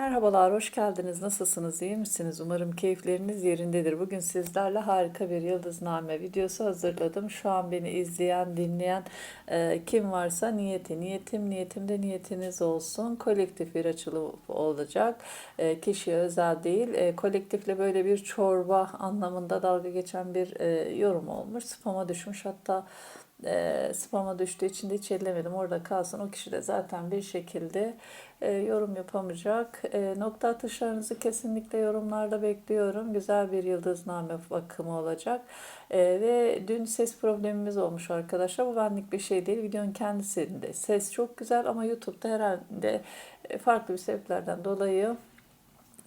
Merhabalar, hoş geldiniz. Nasılsınız, iyi misiniz? Umarım keyifleriniz yerindedir. Bugün sizlerle harika bir yıldızname videosu hazırladım. Şu an beni izleyen, dinleyen e, kim varsa niyeti, niyetim, niyetimde niyetiniz olsun. Kolektif bir açılım olacak. E, kişiye özel değil. E, kolektifle böyle bir çorba anlamında dalga geçen bir e, yorum olmuş. Spama düşmüş hatta e, spama düştüğü için de hiç ellemedim. Orada kalsın. O kişi de zaten bir şekilde e, yorum yapamayacak. E, nokta atışlarınızı kesinlikle yorumlarda bekliyorum. Güzel bir yıldızname bakımı olacak. E, ve dün ses problemimiz olmuş arkadaşlar. Bu benlik bir şey değil. Videonun kendisinde ses çok güzel ama YouTube'da herhalde farklı bir sebeplerden dolayı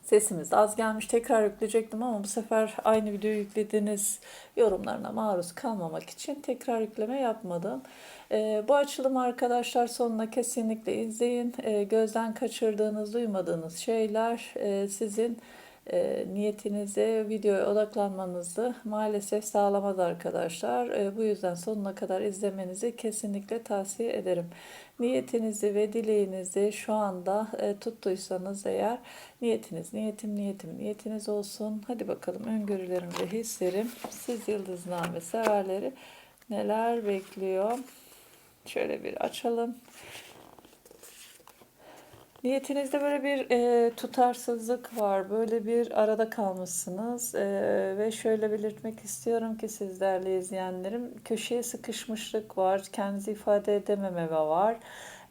Sesimiz az gelmiş. Tekrar yükleyecektim ama bu sefer aynı videoyu yüklediğiniz yorumlarına maruz kalmamak için tekrar yükleme yapmadım. Ee, bu açılım arkadaşlar sonuna kesinlikle izleyin. Ee, gözden kaçırdığınız, duymadığınız şeyler e, sizin e, niyetinize, videoya odaklanmanızı maalesef sağlamaz arkadaşlar. E, bu yüzden sonuna kadar izlemenizi kesinlikle tavsiye ederim. Niyetinizi ve dileğinizi şu anda e, tuttuysanız eğer niyetiniz, niyetim, niyetim, niyetiniz olsun. Hadi bakalım öngörülerim ve hislerim siz yıldızname severleri neler bekliyor? Şöyle bir açalım. Niyetinizde böyle bir e, tutarsızlık var, böyle bir arada kalmışsınız e, ve şöyle belirtmek istiyorum ki sizlerle izleyenlerim köşeye sıkışmışlık var, kendinizi ifade edememe var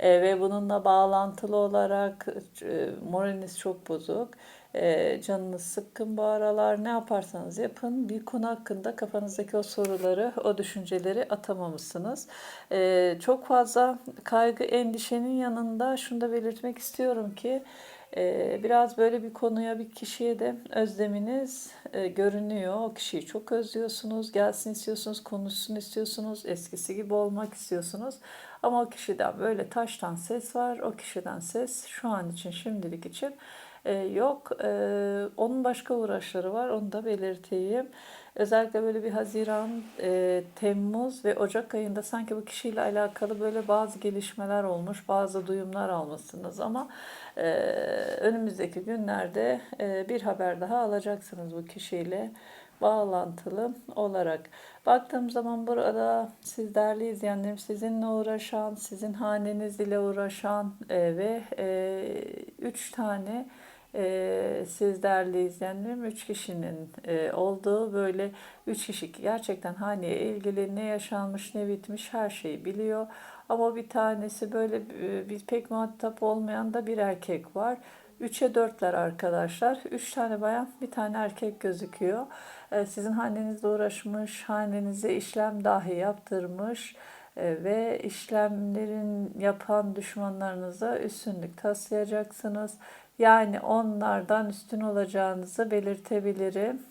e, ve bununla bağlantılı olarak e, moraliniz çok bozuk. E, canınız sıkkın bu aralar ne yaparsanız yapın bir konu hakkında kafanızdaki o soruları, o düşünceleri atamamışsınız. E, çok fazla kaygı, endişenin yanında şunu da belirtmek istiyorum ki e, biraz böyle bir konuya, bir kişiye de özleminiz e, görünüyor. O kişiyi çok özlüyorsunuz, gelsin istiyorsunuz, konuşsun istiyorsunuz, eskisi gibi olmak istiyorsunuz. Ama o kişiden böyle taştan ses var, o kişiden ses şu an için, şimdilik için e, yok. E, onun başka uğraşları var. Onu da belirteyim. Özellikle böyle bir Haziran, e, Temmuz ve Ocak ayında sanki bu kişiyle alakalı böyle bazı gelişmeler olmuş, bazı duyumlar almışsınız ama e, önümüzdeki günlerde e, bir haber daha alacaksınız bu kişiyle bağlantılı olarak. Baktığım zaman burada siz değerli izleyenlerim sizinle uğraşan, sizin haneniz ile uğraşan e, ve e, üç tane e, siz değerli izleyenlerim üç kişinin e, olduğu böyle üç kişi gerçekten haneye ilgili ne yaşanmış ne bitmiş her şeyi biliyor. Ama bir tanesi böyle e, bir pek muhatap olmayan da bir erkek var. 3'e 4'ler arkadaşlar. 3 tane bayan, bir tane erkek gözüküyor. E, sizin hanenizde uğraşmış, hanenize işlem dahi yaptırmış e, ve işlemlerin yapan düşmanlarınıza üstünlük taslayacaksınız. Yani onlardan üstün olacağınızı belirtebilirim.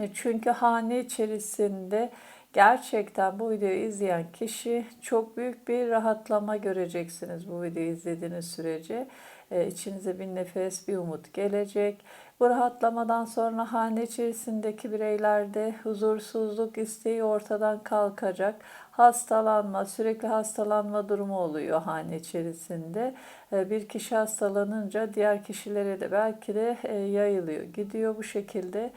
E, çünkü hane içerisinde gerçekten bu videoyu izleyen kişi çok büyük bir rahatlama göreceksiniz bu videoyu izlediğiniz sürece. E, içinize bir nefes, bir umut gelecek. Bu rahatlamadan sonra hane içerisindeki bireylerde huzursuzluk isteği ortadan kalkacak. Hastalanma, sürekli hastalanma durumu oluyor hane içerisinde. E, bir kişi hastalanınca diğer kişilere de belki de e, yayılıyor. Gidiyor bu şekilde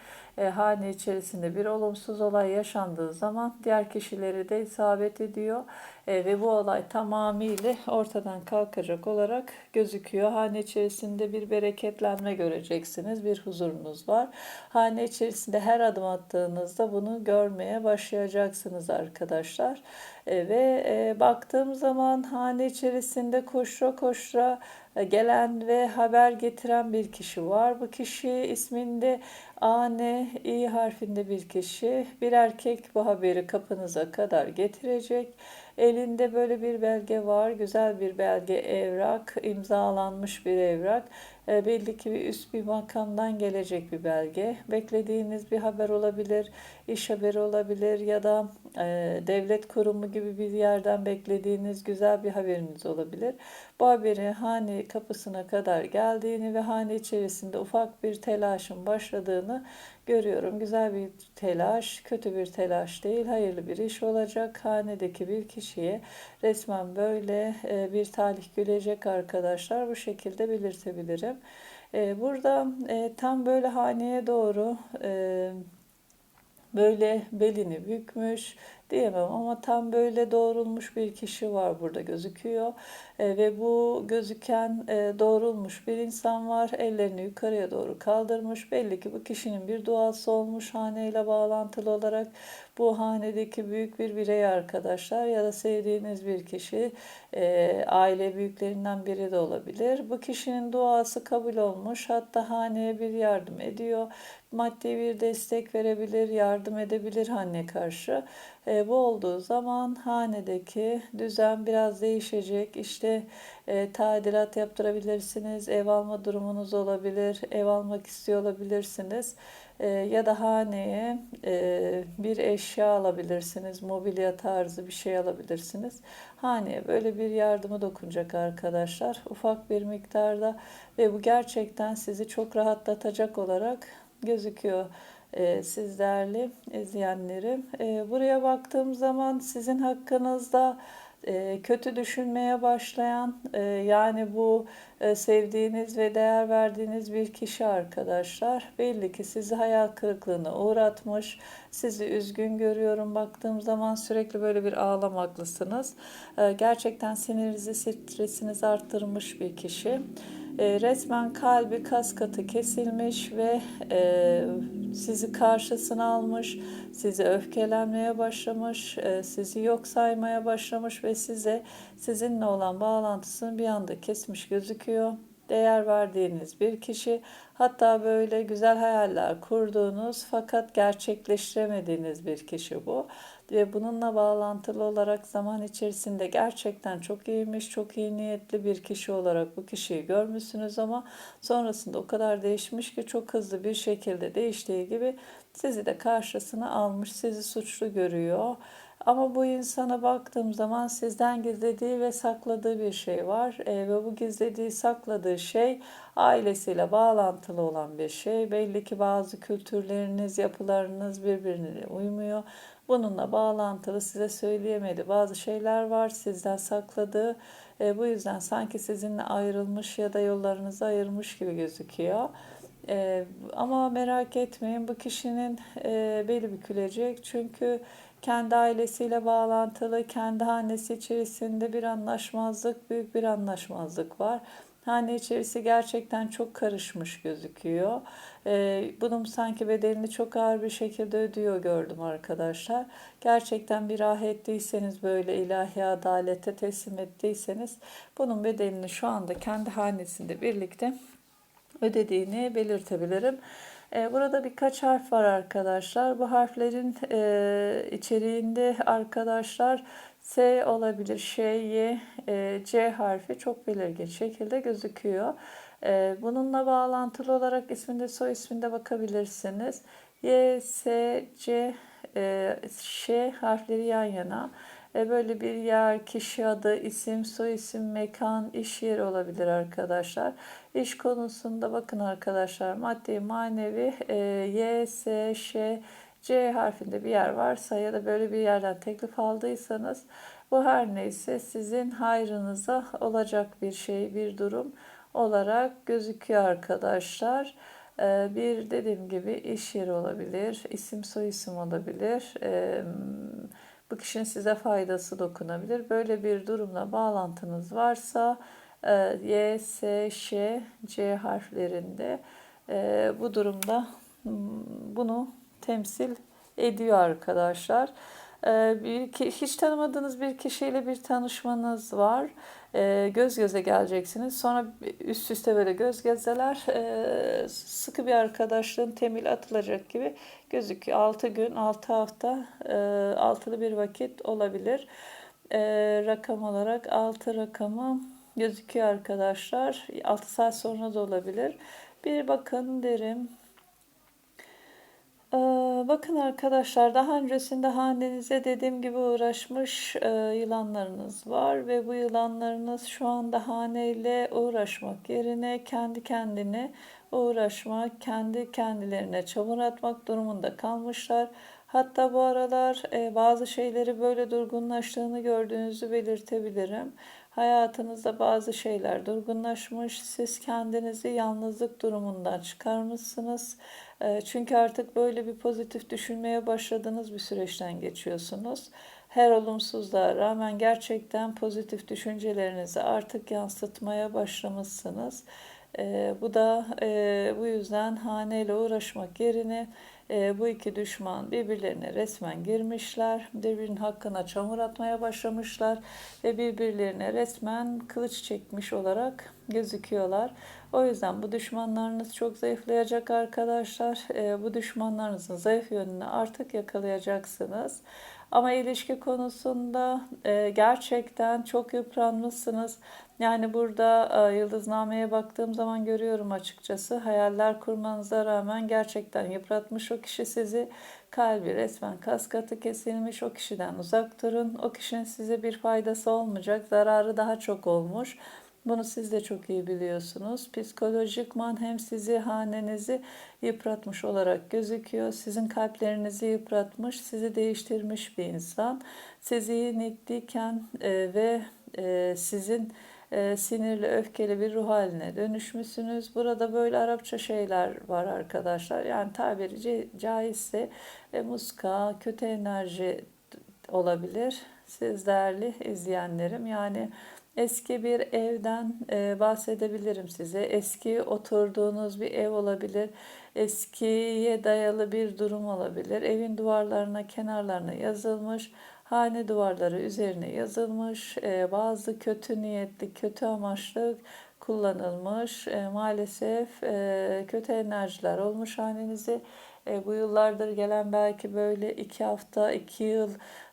hane içerisinde bir olumsuz olay yaşandığı zaman diğer kişileri de isabet ediyor. Ve bu olay tamamıyla ortadan kalkacak olarak gözüküyor. Hane içerisinde bir bereketlenme göreceksiniz. Bir huzurunuz var. Hane içerisinde her adım attığınızda bunu görmeye başlayacaksınız arkadaşlar. E, ve e, baktığım zaman hane içerisinde koşra koşra gelen ve haber getiren bir kişi var. Bu kişi isminde A, N, İ harfinde bir kişi. Bir erkek bu haberi kapınıza kadar getirecek. Elinde böyle bir belge var. Güzel bir belge evrak, imzalanmış bir evrak. E, belli ki bir üst bir makamdan gelecek bir belge. Beklediğiniz bir haber olabilir, iş haberi olabilir ya da e, devlet kurumu gibi bir yerden beklediğiniz güzel bir haberiniz olabilir. Bu haberi kapısına kadar geldiğini ve hane içerisinde ufak bir telaşın başladığını görüyorum. Güzel bir telaş, kötü bir telaş değil, hayırlı bir iş olacak. Hanedeki bir kişiye resmen böyle e, bir talih gülecek arkadaşlar. Bu şekilde belirtebilirim. E, burada e, tam böyle haneye doğru böyle belini bükmüş. Diyemem ama tam böyle doğrulmuş bir kişi var burada gözüküyor. E, ve bu gözüken e, doğrulmuş bir insan var. Ellerini yukarıya doğru kaldırmış. Belli ki bu kişinin bir duası olmuş haneyle bağlantılı olarak bu hanedeki büyük bir birey arkadaşlar ya da sevdiğiniz bir kişi e, aile büyüklerinden biri de olabilir bu kişinin duası kabul olmuş hatta haneye bir yardım ediyor maddi bir destek verebilir yardım edebilir hanne karşı e, bu olduğu zaman hanedeki düzen biraz değişecek. İşte e, tadilat yaptırabilirsiniz, ev alma durumunuz olabilir, ev almak istiyor olabilirsiniz. E, ya da haneye e, bir eşya alabilirsiniz, mobilya tarzı bir şey alabilirsiniz. Haneye böyle bir yardımı dokunacak arkadaşlar. Ufak bir miktarda ve bu gerçekten sizi çok rahatlatacak olarak gözüküyor e, siz değerli izleyenlerim. E, buraya baktığım zaman sizin hakkınızda kötü düşünmeye başlayan e, yani bu e, sevdiğiniz ve değer verdiğiniz bir kişi arkadaşlar belli ki sizi hayal kırıklığına uğratmış. Sizi üzgün görüyorum. Baktığım zaman sürekli böyle bir ağlamaklısınız e, gerçekten sinirinizi stresinizi arttırmış bir kişi e, resmen kalbi kas katı kesilmiş ve e, sizi karşısına almış, sizi öfkelenmeye başlamış, e, sizi yok saymaya başlamış ve size sizinle olan bağlantısını bir anda kesmiş gözüküyor. Değer verdiğiniz bir kişi, hatta böyle güzel hayaller kurduğunuz fakat gerçekleştiremediğiniz bir kişi bu ve bununla bağlantılı olarak zaman içerisinde gerçekten çok iyiymiş, çok iyi niyetli bir kişi olarak bu kişiyi görmüşsünüz ama sonrasında o kadar değişmiş ki çok hızlı bir şekilde değiştiği gibi sizi de karşısına almış, sizi suçlu görüyor. Ama bu insana baktığım zaman sizden gizlediği ve sakladığı bir şey var e, ve bu gizlediği sakladığı şey ailesiyle bağlantılı olan bir şey. Belli ki bazı kültürleriniz, yapılarınız birbirine uymuyor. Bununla bağlantılı size söyleyemedi. Bazı şeyler var sizden sakladığı. E, bu yüzden sanki sizinle ayrılmış ya da yollarınızı ayırmış gibi gözüküyor. E, ama merak etmeyin bu kişinin e, beli bükülecek. Çünkü kendi ailesiyle bağlantılı, kendi hanesi içerisinde bir anlaşmazlık, büyük bir anlaşmazlık var. Hane içerisi gerçekten çok karışmış gözüküyor. Ee, bunun sanki bedelini çok ağır bir şekilde ödüyor gördüm arkadaşlar. Gerçekten bir ah ettiyseniz böyle ilahi adalete teslim ettiyseniz bunun bedelini şu anda kendi hanesinde birlikte ödediğini belirtebilirim. Ee, burada birkaç harf var arkadaşlar. Bu harflerin e, içeriğinde arkadaşlar S olabilir, Ş, Y, e, C harfi çok belirgin şekilde gözüküyor. E, bununla bağlantılı olarak isminde soy isminde bakabilirsiniz. Y, S, C, Ş harfleri yan yana. Böyle bir yer, kişi adı, isim, soy isim, mekan, iş yeri olabilir arkadaşlar. İş konusunda bakın arkadaşlar maddi, manevi, Y, S, Ş, C harfinde bir yer varsa ya da böyle bir yerden teklif aldıysanız bu her neyse sizin hayrınıza olacak bir şey, bir durum olarak gözüküyor arkadaşlar. Ee, bir dediğim gibi iş yeri olabilir, isim soy isim olabilir. Bu kişinin size faydası dokunabilir. Böyle bir durumla bağlantınız varsa e, Y, S, Ş, C harflerinde e, bu durumda bunu temsil ediyor arkadaşlar. Bir, hiç tanımadığınız bir kişiyle bir tanışmanız var. Ee, göz göze geleceksiniz. Sonra üst üste böyle göz gezeler ee, sıkı bir arkadaşlığın temeli atılacak gibi gözüküyor. 6 gün, 6 hafta, altılı bir vakit olabilir. Rakam olarak 6 rakamı gözüküyor arkadaşlar. 6 saat sonra da olabilir. Bir bakın derim. Ee, Bakın arkadaşlar daha öncesinde hanenize dediğim gibi uğraşmış e, yılanlarınız var ve bu yılanlarınız şu anda haneyle uğraşmak yerine kendi kendine uğraşmak, kendi kendilerine çamur atmak durumunda kalmışlar. Hatta bu aralar e, bazı şeyleri böyle durgunlaştığını gördüğünüzü belirtebilirim. Hayatınızda bazı şeyler durgunlaşmış. Siz kendinizi yalnızlık durumundan çıkarmışsınız. E, Çünkü artık böyle bir pozitif düşünmeye başladığınız bir süreçten geçiyorsunuz. Her olumsuzluğa rağmen gerçekten pozitif düşüncelerinizi artık yansıtmaya başlamışsınız. E, bu da e, bu yüzden haneyle uğraşmak yerine e, bu iki düşman birbirlerine resmen girmişler. Birbirinin hakkına çamur atmaya başlamışlar ve birbirlerine resmen kılıç çekmiş olarak gözüküyorlar. O yüzden bu düşmanlarınız çok zayıflayacak arkadaşlar. E, bu düşmanlarınızın zayıf yönünü artık yakalayacaksınız. Ama ilişki konusunda e, gerçekten çok yıpranmışsınız. Yani burada e, yıldıznameye baktığım zaman görüyorum açıkçası. Hayaller kurmanıza rağmen gerçekten yıpratmış o kişi sizi. Kalbi resmen kas katı kesilmiş. O kişiden uzak durun. O kişinin size bir faydası olmayacak. Zararı daha çok olmuş. Bunu siz de çok iyi biliyorsunuz. Psikolojikman hem sizi hanenizi yıpratmış olarak gözüküyor. Sizin kalplerinizi yıpratmış, sizi değiştirmiş bir insan. Siz iyi niyetliyken e, ve e, sizin e, sinirli, öfkeli bir ruh haline dönüşmüşsünüz. Burada böyle Arapça şeyler var arkadaşlar. Yani tabiri ca- caizse muska, kötü enerji olabilir. Siz değerli izleyenlerim yani eski bir evden e, bahsedebilirim size. Eski oturduğunuz bir ev olabilir. Eskiye dayalı bir durum olabilir. Evin duvarlarına, kenarlarına yazılmış. Hane duvarları üzerine yazılmış. E, bazı kötü niyetli, kötü amaçlı kullanılmış. E, maalesef e, kötü enerjiler olmuş hanenize. E, bu yıllardır gelen belki böyle iki hafta, iki yıl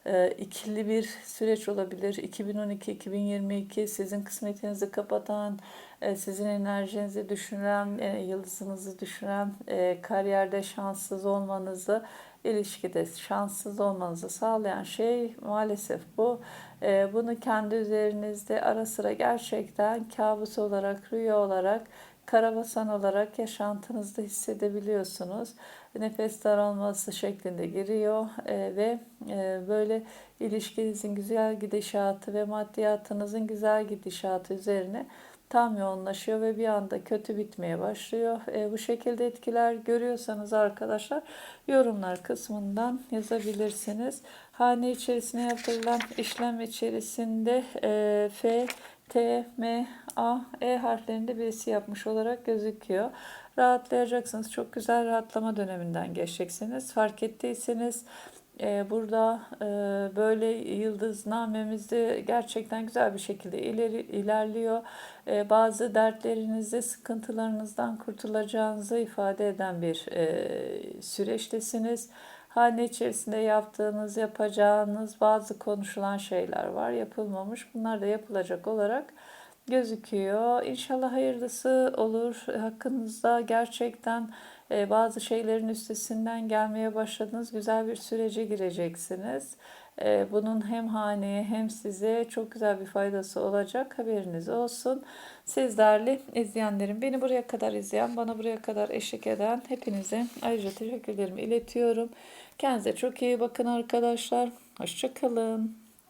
e, ikili bir süreç olabilir. 2012-2022 sizin kısmetinizi kapatan, e, sizin enerjinizi düşüren, e, yıldızınızı düşüren, e, kariyerde şanssız olmanızı, ilişkide şanssız olmanızı sağlayan şey maalesef bu. E, bunu kendi üzerinizde ara sıra gerçekten kabus olarak, rüya olarak karabasan olarak yaşantınızda hissedebiliyorsunuz. Nefes daralması şeklinde giriyor e, ve e, böyle ilişkinizin güzel gidişatı ve maddiyatınızın güzel gidişatı üzerine tam yoğunlaşıyor ve bir anda kötü bitmeye başlıyor. E, bu şekilde etkiler görüyorsanız arkadaşlar yorumlar kısmından yazabilirsiniz. Hane içerisine yapılan işlem içerisinde e, F, T, M, A, E harflerinde birisi yapmış olarak gözüküyor. Rahatlayacaksınız. Çok güzel rahatlama döneminden geçeceksiniz. Fark ettiyseniz e, burada e, böyle yıldıznamemizde gerçekten güzel bir şekilde ileri, ilerliyor. E, bazı dertlerinizde, sıkıntılarınızdan kurtulacağınızı ifade eden bir süreçtesiniz. Hane içerisinde yaptığınız, yapacağınız bazı konuşulan şeyler var. Yapılmamış. Bunlar da yapılacak olarak gözüküyor. İnşallah hayırlısı olur. Hakkınızda gerçekten e, bazı şeylerin üstesinden gelmeye başladınız. Güzel bir sürece gireceksiniz. E, Bunun hem haneye hem size çok güzel bir faydası olacak. Haberiniz olsun. Siz değerli izleyenlerim, beni buraya kadar izleyen, bana buraya kadar eşlik eden hepinize ayrıca teşekkürlerimi iletiyorum. Kendinize çok iyi bakın arkadaşlar. Hoşçakalın.